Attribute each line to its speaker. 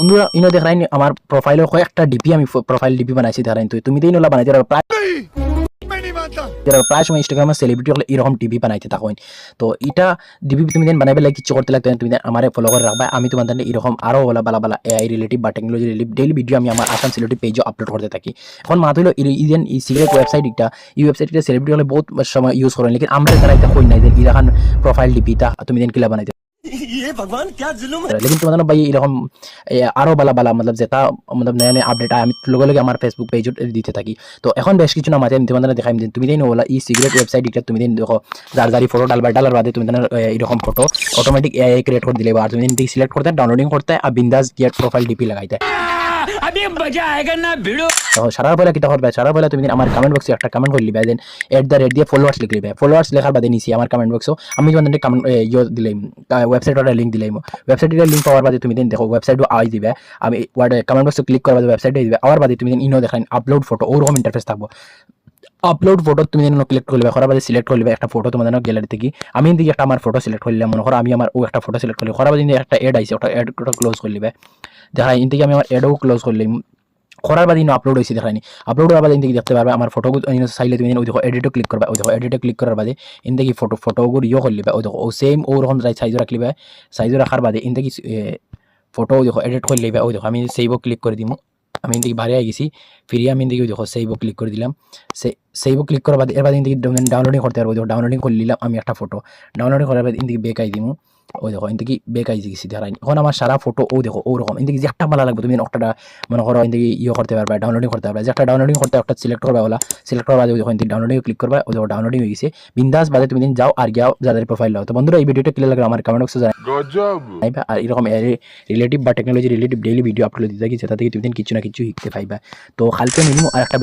Speaker 1: বন্ধুরা, ইনো দেখাই আমার প্রোফাইলের কয়েকটা ডিপি আমি প্রোফাইল ডিপি বানাইছি দেখাই তো তুমি দিন ওলা বানাইতে পারো প্রায় যারা প্রায় সময় ইনস্টাগ্রামে সেলিব্রিটি হলে এরকম টিভি বানাইতে থাকুন তো এটা ডিপি তুমি দেন বানাইবে লাগে কিছু করতে লাগতো তুমি আমার ফলো করে রাখবা। আমি তোমাদের এরকম আরও বলা, বালা বালা এআই রিলেটিভ বা টেকনোলজি রিলেটিভ ডেইলি ভিডিও আমি আমার আসাম সেলিব্রিটি পেজও আপলোড করতে থাকি। এখন মাথা হলো ইদেন এই সিগারেট ওয়েবসাইট একটা এই ওয়েবসাইটটা সেলিব্রিটি হলে বহুত সময় ইউজ করেন লেকিন আমরা তারা এটা কই নাই দেন ইরাখান প্রোফাইল ডিপিটা তুমি দেন কিলা বানাইতে
Speaker 2: ये भगवान क्या जुल्म है
Speaker 1: लेकिन तुम्हारा भाई এরকম এ, আরো বালা বালা मतलब যেটা मतलब নয়া নয়া আপডেট আমি লগে লগে আমার ফেসবুক পেজত দিতে থাকি তো এখন বেশ কিছু না মাঝে আমি তোমাদের দেখাইম যে তুমি দিন ওলা ই সিগারেট ওয়েবসাইট এটা তুমি দিন দেখো যার যারি ফটো ডালবা ডালার বাদে তুমি দিনের এরকম ফটো অটোমেটিক এআই ক্রিয়েট করে দিলে আর তুমি দিন সিলেক্ট করতে ডাউনলোডিং করতে আর বিন্দাস গিয়ে প্রোফাইল ডিপি লাগাইতে
Speaker 2: अभी मजा आएगा ना भिड़ो
Speaker 1: তো সারার বেলা কিতা করবে সারার বেলা তুমি দিন আমার কমেন্ট বক্সে একটা কমেন্ট করে লিবে দেন এট দ্য রেট দিয়ে ফলোয়ার্স লিখে লিবে ফলোয়ার্স লেখার বাদে নিছি আমার কমেন্ট বক্সও আমি তোমাদের কমেন্ট ইয়ে দিলাম ওয়েবসাইটের লিঙ্ক দিলাম ওয়েবসাইটের লিঙ্ক পাওয়ার বাদে তুমি দিন দেখো ওয়েবসাইটও আই দিবে আমি ওয়ার্ড কমেন্ট বক্সে ক্লিক করার বাদে ওয়েবসাইটে দিবে আবার বাদে তুমি দিন ইনো দেখান আপলোড ফটো ওরকম ইন্টারফেস থাকবো আপলোড ফটো তুমি যেন ক্লিক করলে করার বাদে সিলেক্ট করলে একটা ফটো তোমাদের গ্যালারি থেকে আমি দিকে একটা আমার ফটো সিলেক্ট করলাম মনে করো আমি আমার ও একটা ফটো সিলেক্ট করলে করার বাদে একটা এড আইছে ওটা এড ক্লোজ করলে দেখা ইন থেকে আমি আমার এডও ক্লোজ করলাম করার বাদে ইনো আপলোড হয়েছে দেখানি আপলোড হওয়ার বাদে ইন থেকে দেখতে পারবে আমার ফটো চাইলে তুমি ওই দেখো এডিটও ক্লিক করবে ওই দেখো এডিটে ক্লিক করার বাদে ইন থেকে ফটো ফটোগুলো ইয়ে করলি ওই দেখো ও সেম ওরকম সাইজও রাখলি সাইজও রাখার বাদে ইন থেকে ফটো দেখো এডিট করে লিবে ওই দেখো, আমি সেইবও ক্লিক করে দিমু। আমি ইন থেকে বাইরে আই গেছি ফিরে আমি ওই দেখো সেইবও ক্লিক করে দিলাম। সেইবও ক্লিক করার বাদে এর বাদে ইন ডাউনলোডিং করতে পারব। দেখো ডাউনলোডিং করে নিলাম আমি একটা ফটো ডাউনলোডিং করার বাদে ইন থেকে বেক আই দিমু। ওই দেখো ইন থেকে বেক আই গেছি দেখাই এখন আমার সারা ফটো ও দেখো ওরকম ইন থেকে যে একটা ভালো লাগবে তুমি একটা মনে করো ইন থেকে ইয়ে করতে পারবে ডাউনলোডিং করতে পারবে যে একটা ডাউনলোডিং করতে একটা সিলেক্ট করবে ওলা সিলেক্ট ওই দেখো ইন থেকে ডাউনলোডিং ক্লিক করবে ওই দেখো ডাউনলোডিং হয়ে গেছে বিন্দাস বাদে তুমি দিন যাও আর গিয়াও যাদের প্রোফাইল লাও তো বন্ধুরা এই ভিডিওটা ক্লিয়ার লাগলে আমার কমেন্ট বক্সে পাইবা আর এরকম রিলেটিভ বা technology relative daily video upload দিতে থাকি যেটা থেকে তুমি দিন কিছু না কিছু শিখতে পাইবা তো কালকে মিনিমাম আর একটা